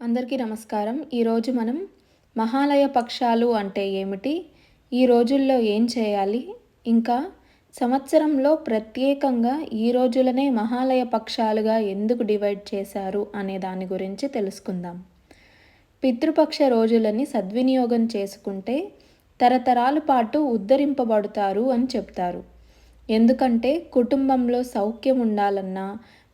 అందరికీ నమస్కారం. ఈరోజు మనం మహాలయ పక్షాలు అంటే ఏమిటి? ఈ రోజుల్లో ఏం చేయాలి? ఇంకా సంవత్సరంలో ప్రత్యేకంగా ఈ రోజులనే మహాలయ పక్షాలుగా ఎందుకు డివైడ్ చేశారు అనే దాని గురించి తెలుసుకుందాం. పితృపక్ష రోజులని సద్వినియోగం చేసుకుంటే తరతరాల పాటు ఉద్ధరింపబడతారు అని చెప్తారు. ఎందుకంటే కుటుంబంలో సౌఖ్యం ఉండాలన్నా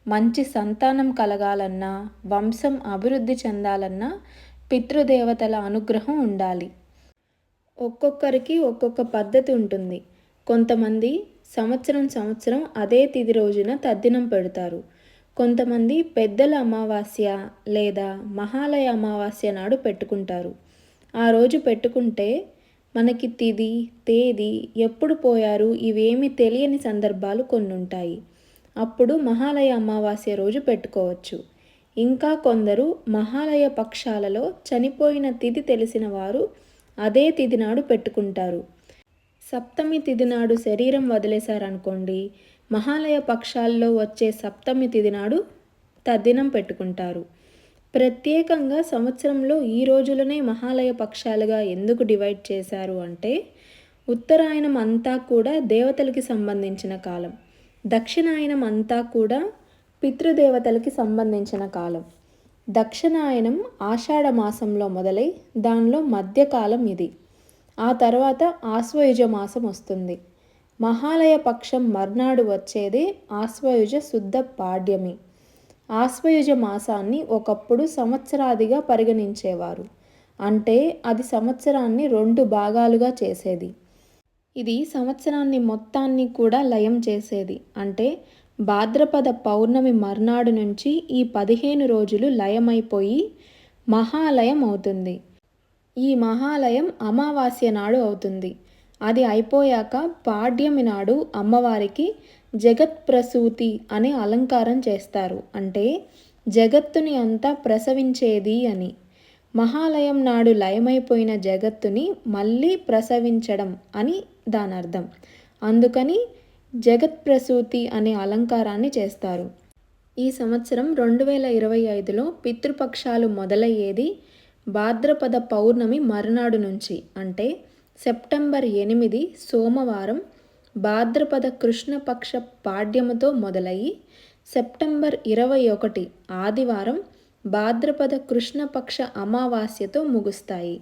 మంచి సంతానం కలగాలన్నా వంశం అభివృద్ధి చెందాలన్నా పితృదేవతల అనుగ్రహం ఉండాలి. ఒక్కొక్కరికి ఒక్కొక్క పద్ధతి ఉంటుంది. కొంతమంది సంవత్సరం సంవత్సరం అదే తిది రోజున తద్దినం పెడతారు. కొంతమంది పెద్దల అమావాస్య లేదా మహాలయ అమావాస్య నాడు పెట్టుకుంటారు. ఆ రోజు పెట్టుకుంటే మనకి తిది తేదీ ఎప్పుడు పోయారు ఇవేమి తెలియని సందర్భాలు కొన్ని ఉంటాయి అప్పుడు మహాలయ అమావాస్య రోజు పెట్టుకోవచ్చు. ఇంకా కొందరు మహాలయ పక్షాలలో చనిపోయిన తిథి తెలిసిన వారు అదే తిథి నాడు పెట్టుకుంటారు. సప్తమి తిథి నాడు శరీరం వదిలేశారనుకోండి మహాలయ పక్షాల్లో వచ్చే సప్తమి తిథి నాడు తద్దినం పెట్టుకుంటారు. ప్రత్యేకంగా సంవత్సరంలో ఈ రోజులనే మహాలయ పక్షాలుగా ఎందుకు డివైడ్ చేశారు అంటే ఉత్తరాయణం అంతా కూడా దేవతలకి సంబంధించిన కాలం. దక్షిణాయనం అంతా కూడా పితృదేవతలకి సంబంధించిన కాలం. దక్షిణాయనం ఆషాఢ మాసంలో మొదలై దానిలో మధ్యకాలం ఇది. ఆ తర్వాత ఆశ్వయుజ మాసం వస్తుంది మహాలయ పక్షం మర్నాడు వచ్చేదే ఆశ్వయుజ శుద్ధ పాడ్యమి. ఆశ్వయుజ మాసాన్ని ఒకప్పుడు సంవత్సరాదిగా పరిగణించేవారు. అంటే అది సంవత్సరాన్ని రెండు భాగాలుగా చేసేది. ఇది సంవత్సరాన్ని మొత్తాన్ని కూడా లయం చేసేది. అంటే భాద్రపద పౌర్ణమి మర్నాడు నుంచి ఈ పదిహేను రోజులు లయమైపోయి మహాలయం అవుతుంది. ఈ మహాలయం అమావాస్య నాడు అవుతుంది. అది అయిపోయాక పాడ్యమి నాడు అమ్మవారికి జగత్ ప్రసూతి అనే అలంకారం చేస్తారు. అంటే జగత్తుని అంతా ప్రసవించేది అని. మహాలయం నాడు లయమైపోయిన జగత్తుని మళ్ళీ ప్రసవించడం అని దాని అర్థం అందుకని జగత్ ప్రసూతి అనే అలంకారాన్ని చేస్తారు. ఈ సంవత్సరం రెండు వేల ఇరవై ఐదులో పితృపక్షాలు మొదలయ్యేది భాద్రపద పౌర్ణమి మరునాడు నుంచి. అంటే సెప్టెంబర్ ఎనిమిది సోమవారం భాద్రపద కృష్ణపక్ష పాడ్యముతో మొదలయ్యి సెప్టెంబర్ ఇరవై ఒకటి ఆదివారం భాద్రపద కృష్ణపక్ష అమావాస్యతో ముగుస్తాయి